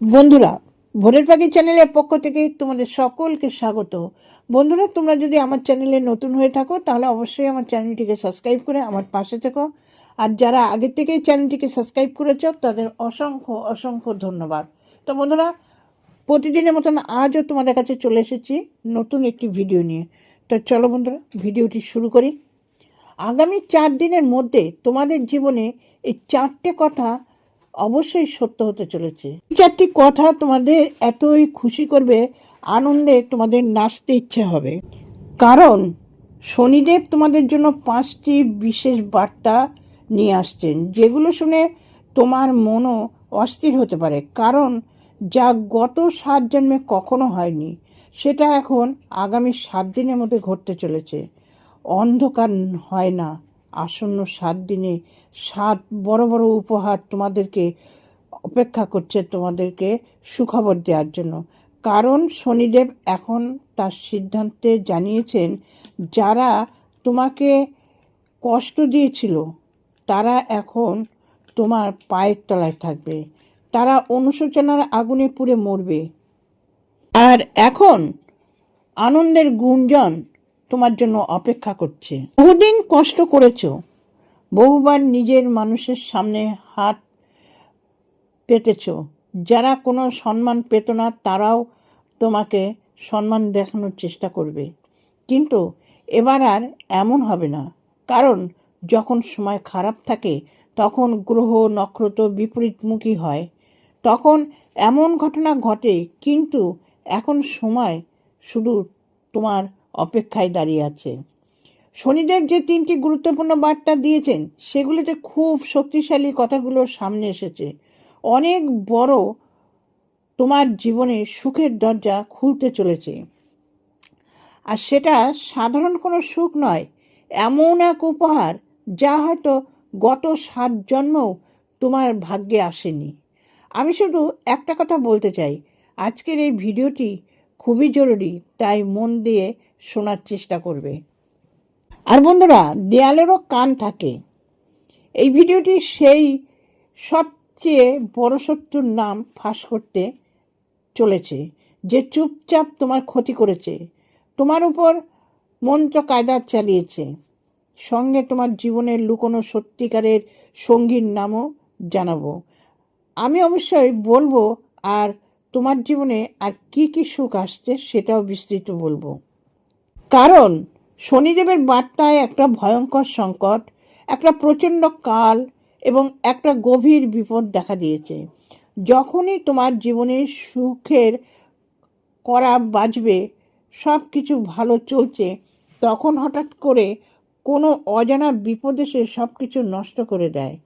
বন্ধুরা, ভোরের পাখি চ্যানেলের পক্ষ থেকে তোমাদের সকলকে স্বাগত। বন্ধুরা, তোমরা যদি আমার চ্যানেলে নতুন হয়ে থাকো, তাহলে অবশ্যই আমার চ্যানেলটিকে সাবস্ক্রাইব করে আমার পাশে থেকো। আর যারা আগে থেকেই চ্যানেলটিকে সাবস্ক্রাইব করেছ, তাদের অসংখ্য অসংখ্য ধন্যবাদ। তো বন্ধুরা, প্রতিদিনের মতন আজও তোমাদের কাছে চলে এসেছি নতুন একটি ভিডিও নিয়ে। তো চলো বন্ধুরা, ভিডিওটি শুরু করি। আগামী চার দিনের মধ্যে তোমাদের জীবনে এই চারটে কথা অবশ্যই সত্য হতে চলেছে। চারটি কথা তোমাদের এতই খুশি করবে, আনন্দে তোমাদের নাচতে ইচ্ছে হবে। কারণ শনিদেব তোমাদের জন্য পাঁচটি বিশেষ বার্তা নিয়ে আসছেন, যেগুলো শুনে তোমার মনও অস্থির হতে পারে। কারণ যা গত সাত জন্মে কখনো হয়নি, সেটা এখন আগামী সাত দিনের মধ্যে ঘটতে চলেছে। অন্ধকার হয় না। আসন্ন সাত দিনে সাত বড় বড় উপহার তোমাদেরকে অপেক্ষা করছে তোমাদেরকে সুখবর দেওয়ার জন্য। কারণ শনিদেব এখন তার সিদ্ধান্তে জানিয়েছেন, যারা তোমাকে কষ্ট দিয়েছিল, তারা এখন তোমার পায়ের তলায় থাকবে। তারা অনুশোচনার আগুনে পুড়ে মরবে। আর এখন আনন্দের গুঞ্জন তোমার জন্য অপেক্ষা করছে। বহুদিন কষ্ট করেছ। বহুবার নিজের মানুষের সামনে হাত পেতেছ। যারা কোনো সম্মান পেত না, তারাও তোমাকে সম্মান দেখানোর চেষ্টা করবে। কিন্তু এবার আর এমন হবে না। কারণ যখন সময় খারাপ থাকে, তখন গ্রহ, নক্ষত্র বিপরীতমুখী হয়। তখন এমন ঘটনা ঘটে, কিন্তু এখন সময় শুধু তোমার অপেক্ষায় দাঁড়িয়ে আছে শনিদেব যে তিনটি গুরুত্বপূর্ণ বার্তা দিয়েছেন, সেগুলিতে খুব শক্তিশালী কথাগুলো সামনে এসেছে। অনেক বড় তোমার জীবনে সুখের দরজা খুলতে চলেছে। আর সেটা সাধারণ কোনো সুখ নয়, এমন এক উপহার যা হয়তো গত সাত জন্মও তোমার ভাগ্যে আসেনি। আমি শুধু একটা কথা বলতে চাই। আজকের এই ভিডিওটি খুবই জরুরি, তাই মন দিয়ে শোনার চেষ্টা করবে। আর বন্ধুরা, দেয়ালেরও কান থাকে। এই ভিডিওটি সেই সবচেয়ে বড় শত্রুর নাম ফাঁস করতে চলেছে, যে চুপচাপ তোমার ক্ষতি করেছে, তোমার উপর মন্ত্র কায়দা চালিয়েছে। সঙ্গে তোমার জীবনের লুকোনো সত্যিকারের সঙ্গীর নামও জানাব। আমি অবশ্যই বলব আর তোমার জীবনে আর কি কি সুখ আসছে সেটাও বিস্তৃত বলব। কারণ শনিদেবের বার্তায় একটা ভয়ঙ্কর সংকট, একটা প্রচণ্ড কাল এবং একটা গভীর বিপদ দেখা দিয়েছে। যখনই তোমার জীবনে সুখের করা বাজবে সব কিছু ভালো চলছে, তখন হঠাৎ করে কোনো অজানা বিপদ এসে সব কিছু নষ্ট করে দেয়।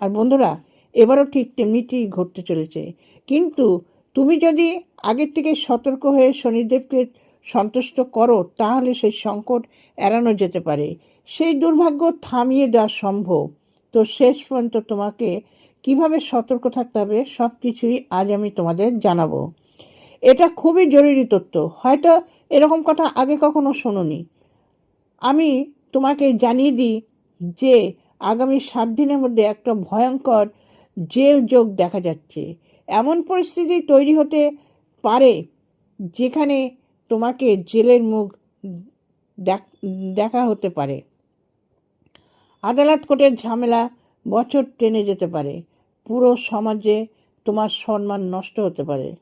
আর বন্ধুরা, এবারও ঠিক তেমনিটি ঘটতে চলেছে। কিন্তু তুমি যদি আগের থেকে সতর্ক হয়ে শনিদেবকে সন্তুষ্ট করো, তাহলে সেই সংকট এড়ানো যেতে পারে। সেই দুর্ভাগ্য থামিয়ে দেওয়া সম্ভব। তো শেষ পর্যন্ত তোমাকে কীভাবে সতর্ক থাকতে হবে সব কিছুই আজ আমি তোমাদের জানাব। এটা খুবই জরুরি তথ্য। হয়তো এরকম কথা আগে কখনো শোনোনি। আমি তোমাকে জানিয়ে দিই যে, আগামী সাত দিনের মধ্যে একটা ভয়ঙ্কর জেল যোগ দেখা যাচ্ছে। এমন পরিস্থিতি তৈরি হতে পারে যেখানে তোমাকে জেলের মুখ দেখা হতে পারে। আদালত কোর্টের ঝামেলা বছর টেনে যেতে পারে। পুরো সমাজে তোমার সম্মান নষ্ট হতে পারে।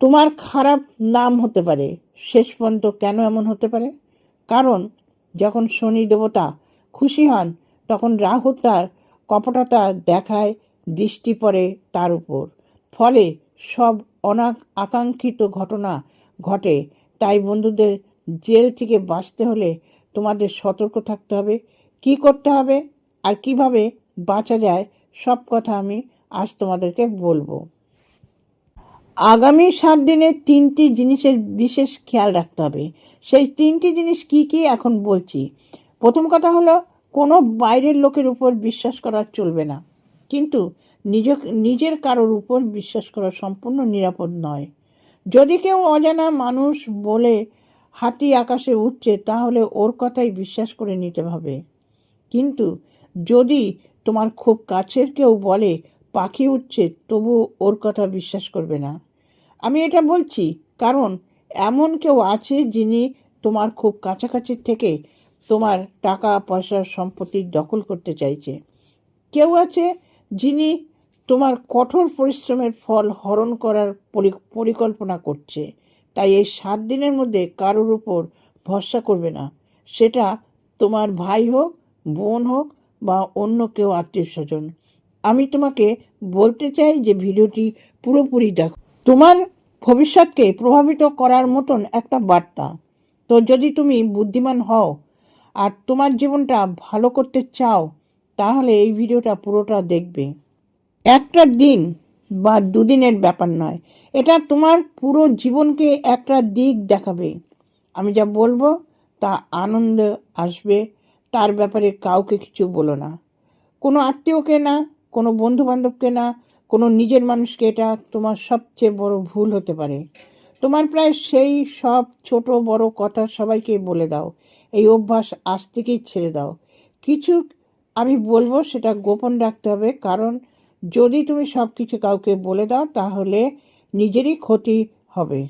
তোমার খারাপ নাম হতে পারে। শেষ পর্যন্ত কেন এমন হতে পারে? কারণ যখন শনি দেবতা খুশি হন, তখন রাহু তার কপটতা দেখায় দৃষ্টি পড়ে তার উপর। ফলে সব অনাক আকাঙ্ক্ষিত ঘটনা ঘটে। তাই বন্ধুদের জেল থেকে বাঁচতে হলে তোমাদের সতর্ক থাকতে হবে। কি করতে হবে আর কীভাবে বাঁচা যায় সব কথা আমি আজ তোমাদেরকে বলব। আগামী সাত দিনে তিনটি জিনিসের বিশেষ খেয়াল রাখতে হবে। সেই তিনটি জিনিস কি কি এখন বলছি। প্রথম কথা হলো, কোনো বাইরের লোকের উপর বিশ্বাস করা চলবে না। কিন্তু নিজ নিজের কারোর উপর বিশ্বাস করা সম্পূর্ণ নিরাপদ নয়। যদি কেউ অজানা মানুষ বলে হাতি আকাশে উঠছে, তাহলে ওর কথাই বিশ্বাস করে নিতে হবে। কিন্তু যদি তোমার খুব কাছের কেউ বলে পাখি উঠছে, তবু ওর কথা বিশ্বাস করবে না। আমি এটা বলছি কারণ এমন কেউ আছে যিনি তোমার খুব কাছাকাছি থেকে তোমার টাকা পয়সা সম্পত্তি দখল করতে চাইছে। কেউ আছে যিনি তোমার কঠোর পরিশ্রমের ফল হরণ করার পরি- পরিকল্পনা করছে। তাই এই সাত দিনের মধ্যে কারোর উপর ভরসা করবে না। সেটা তোমার ভাই হোক, বোন হোক বা অন্য কেউ আত্মীয় স্বজন আমি তোমাকে বলতে চাই যে ভিডিওটি পুরোপুরি দেখো। তোমার ভবিষ্যৎকে প্রভাবিত করার মতন একটা বার্তা। তো যদি তুমি বুদ্ধিমান হও আর তোমার জীবনটা ভালো করতে চাও তাহলে এই ভিডিওটা পুরোটা দেখবে। একটা দিন বা দুদিনের ব্যাপার নয়। এটা তোমার পুরো জীবনকে একটা দিক দেখাবে। আমি যা বলব তা আনন্দ আসবে, তার ব্যাপারে কাউকে কিছু বলো না। কোনো আত্মীয়কে না, কোনো বন্ধু বান্ধবকে না, কোনো নিজের মানুষকে এটা তোমার সবচেয়ে বড় ভুল হতে পারে। তোমার প্রায় সেই সব ছোট বড় কথা সবাইকে বলে দাও। এই অভ্যাস আজ থেকেই ছেড়ে দাও। কিছু আমি বলব সেটা গোপন রাখতে হবে, কারণ যদি তুমি সব কিছু কাউকে বলে দাও, তাহলে নিজেরই ক্ষতি হবে।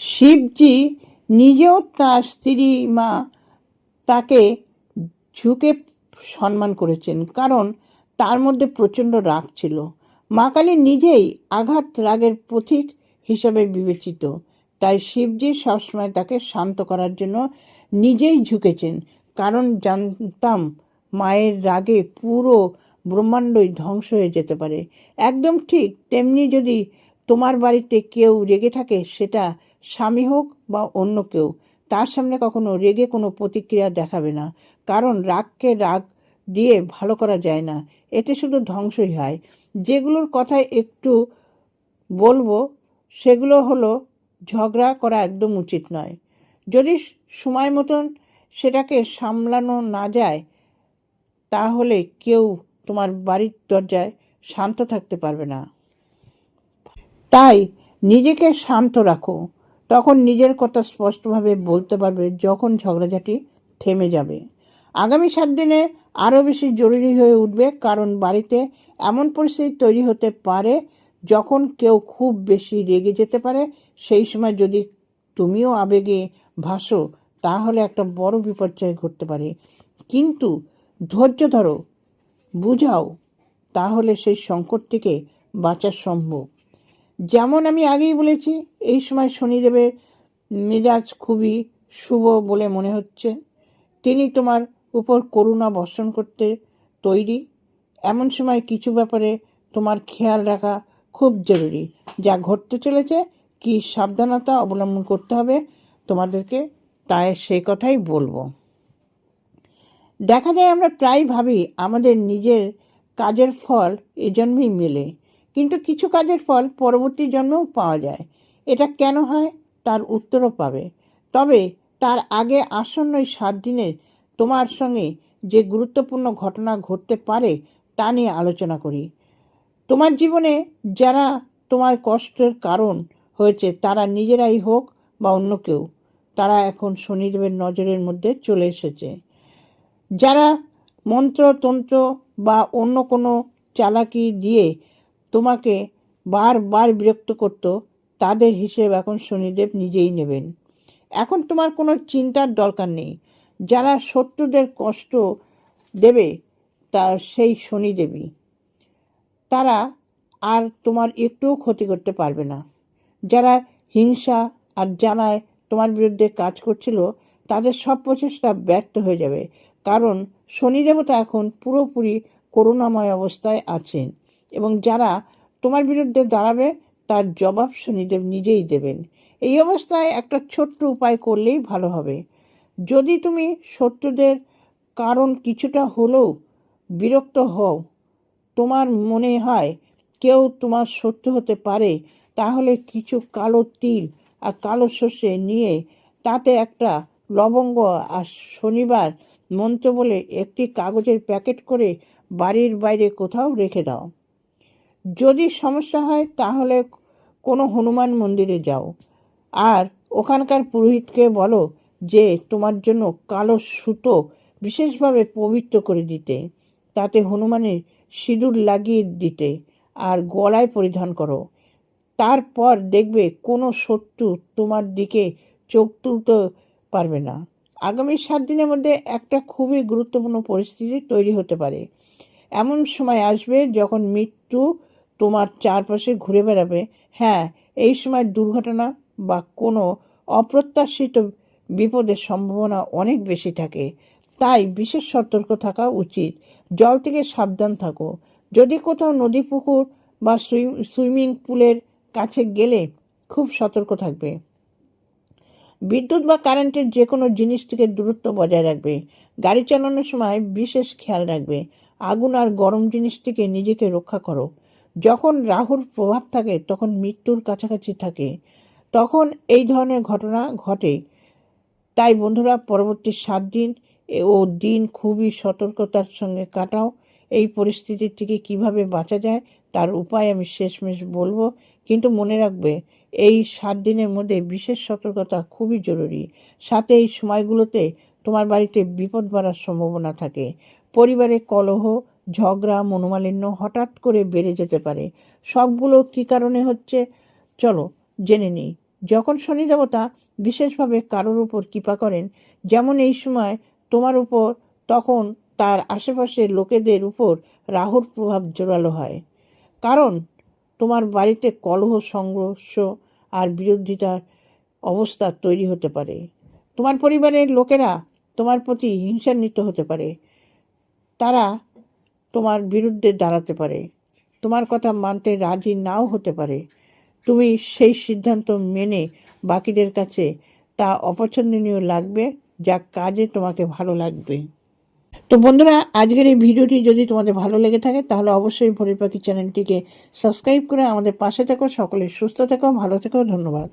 শিবজি নিজেও তার স্ত্রী মা তাকে ঝুঁকে সম্মান করেছেন, কারণ তার মধ্যে প্রচণ্ড রাগ ছিল। মা কালী নিজেই আঘাত রাগের প্রতীক হিসাবে বিবেচিত, তাই শিবজি সবসময় তাকে শান্ত করার জন্য নিজেই ঝুঁকেছেন, কারণ জানতাম মায়ের রাগে পুরো ব্রহ্মাণ্ডই ধ্বংস হয়ে যেতে পারে। একদম ঠিক তেমনি যদি তোমার বাড়িতে কেউ রেগে থাকে, সেটা স্বামী হোক বা অন্য কেউ, তার সামনে কখনো রেগে কোনো প্রতিক্রিয়া দেখাবে না। কারণ রাগকে রাগ দিয়ে ভালো করা যায় না, এতে শুধু ধ্বংসই হয়। যেগুলোর কথা একটু বলব, সেগুলো হলো, ঝগড়া করা একদম উচিত নয়। যদি সময় মতন সেটাকে সামলানো না যায় তাহলে কেউ তোমার বাড়ির দরজায় শান্ত থাকতে পারবে না। তাই নিজেকে শান্ত রাখো। তখন নিজের কথা স্পষ্টভাবে বলতে পারবে যখন ঝগড়াঝাটি থেমে যাবে। আগামী সাত দিনে আরও বেশি জরুরি হয়ে উঠবে কারণ বাড়িতে এমন পরিস্থিতি তৈরি হতে পারে যখন কেউ খুব বেশি রেগে যেতে পারে। সেই সময় যদি তুমিও আবেগে ভাসো, তাহলে একটা বড় বিপর্যয় ঘটতে পারে। কিন্তু ধৈর্য ধরো, বুঝাও, তাহলে সেই সংকট থেকে বাঁচা সম্ভব। যেমন আমি আগেই বলেছি, এই সময় শনিদেবের মেজাজ খুবই শুভ বলে মনে হচ্ছে। তিনি তোমার উপর করুণা বর্ষণ করতে তৈরি। এমন সময় কিছু ব্যাপারে তোমার খেয়াল রাখা খুব জরুরি। যা ঘটতে চলেছে, কি সাবধানতা অবলম্বন করতে হবে, তোমাদেরকে তাই সেই কথাই বলব। দেখা যায় আমরা প্রায় ভাবি আমাদের নিজের কাজের ফল এ জন্মেই মেলে। কিন্তু কিছু কাজের ফল পরবর্তী জন্মেও পাওয়া যায়। এটা কেন হয়? তার উত্তরও পাবে। তবে তার আগে আসন্ন সাত দিনে তোমার সঙ্গে যে গুরুত্বপূর্ণ ঘটনা ঘটতে পারে তা নিয়ে আলোচনা করি। তোমার জীবনে যারা তোমার কষ্টের কারণ হয়েছে, তারা নিজেরাই হোক বা অন্য কেউ, তারা এখন শনিদেবের নজরের মধ্যে চলে এসেছে। যারা মন্ত্রতন্ত্র বা অন্য কোনো চালাকি দিয়ে তোমাকে বারবার বিরক্ত করত, তাদের হিসেব এখন শনিদেব নিজেই নেবেন। এখন তোমার কোনো চিন্তার দরকার নেই। যারা শত্রুদের কষ্ট দেবে, তা সেই শনিদেবী তারা আর তোমার একটুও ক্ষতি করতে পারবে না। যারা হিংসা আর জানায় তোমার বিরুদ্ধে কাজ করছিল, তাদের সব প্রচেষ্টা ব্যর্থ হয়ে যাবে। কারণ শনি দেবতা এখন পুরোপুরি করুণাময় অবস্থায় আছেন এবং যারা তোমার বিরুদ্ধে দাঁড়াবে, তার জবাব শনিদেব নিজেই দেবেন। এই অবস্থায় একটা ছোট্ট উপায় করলেই ভালো হবে। যদি তুমি শত্রুদের কারণ কিছুটা হলেও বিরক্ত হও, তোমার মনে হয় কেউ তোমার শত্রু হতে পারে, তাহলে কিছু কালো তিল আর কালো সর্ষে নিয়ে তাতে একটা লবঙ্গ আর শনিবার মন্ত্র বলে একটি কাগজের প্যাকেট করে বাড়ির বাইরে কোথাও রেখে দাও। যদি সমস্যা হয়, তাহলে কোনো হনুমান মন্দিরে যাও। আর ওখানকার পুরোহিতকে বলো যে, তোমার জন্য কালো সুতো বিশেষভাবে পবিত্র করে দিতে। তাতে হনুমানের সিঁদুর লাগিয়ে দিতে আর গলায় পরিধান করো। তারপর দেখবে কোনো শত্রু তোমার দিকে চোখ তুলতে পারবে না। আগামী সাত দিনের মধ্যে একটা খুবই গুরুত্বপূর্ণ পরিস্থিতি তৈরি হতে পারে। এমন সময় আসবে যখন মৃত্যু তোমার চারপাশে ঘুরে বেড়াবে। হ্যাঁ এই সময় দুর্ঘটনা বা কোনো অপ্রত্যাশিত বিপদের সম্ভাবনা অনেক বেশি থাকে। তাই বিশেষ সতর্ক থাকা উচিত। জল থেকে সাবধান থাকো। যদি কোথাও নদী পুকুর বা সুইম- পুলের কাছে গেলে খুব সতর্ক থাকবে। বিদ্যুৎ বা কারেন্টের যে কোনো জিনিস থেকে দূরত্ব বজায় রাখবে। গাড়ি চালানোর সময় বিশেষ খেয়াল রাখবে। আগুন আর গরম জিনিস থেকে নিজেকে রক্ষা করো। যখন রাহুর প্রভাব থাকে, তখন মৃত্যুর কাছাকাছি থাকে। তখন এই ধরনের ঘটনা ঘটে। তাই বন্ধুরা, পরবর্তী সাত দিন ও দিন খুবই সতর্কতার সঙ্গে কাটাও। এই পরিস্থিতির থেকে কীভাবে বাঁচা যায়, তার উপায় আমি শেষমেশ বলব। কিন্তু মনে রাখবে এই সাত দিনের মধ্যে বিশেষ সতর্কতা খুবই জরুরি। সাথে এই সময়গুলোতে তোমার বাড়িতে বিপদ বাড়ার সম্ভাবনা থাকে। পরিবারে কলহ, ঝগড়া, মনোমালিন্য হঠাৎ করে বেড়ে যেতে পারে। সবগুলো কী কারণে হচ্ছে? চলো জেনে নিই। যখন শনি দেবতা বিশেষভাবে কারোর উপর কৃপা করেন, যেমন এই সময় তোমার উপর, তখন তার আশেপাশের লোকেদের উপর রাহুর প্রভাব জোরালো হয়। কারণ তোমার বাড়িতে কলহ, সংঘর্ষ আর বিরোধিতার অবস্থা তৈরি হতে পারে। তোমার পরিবারের লোকেরা তোমার প্রতি হিংসান্বিত হতে পারে। তারা তোমার বিরুদ্ধে দাঁড়াতে পারে। তোমার কথা মানতে রাজি নাও হতে পারে। তুমি সেই সিদ্ধান্ত মেনে বাকিদের কাছে তা অপছন্দনীয় লাগবে, যা কাজে তোমাকে ভালো লাগবে। তো বন্ধুরা, আজকের এই ভিডিওটি যদি তোমাদের ভালো লেগে থাকে, তাহলে অবশ্যই ভোরের পাখি চ্যানেলটিকে সাবস্ক্রাইব করে আমাদের পাশে থেকো, সকলে সুস্থ থেকো, ভালো থেকো, ধন্যবাদ।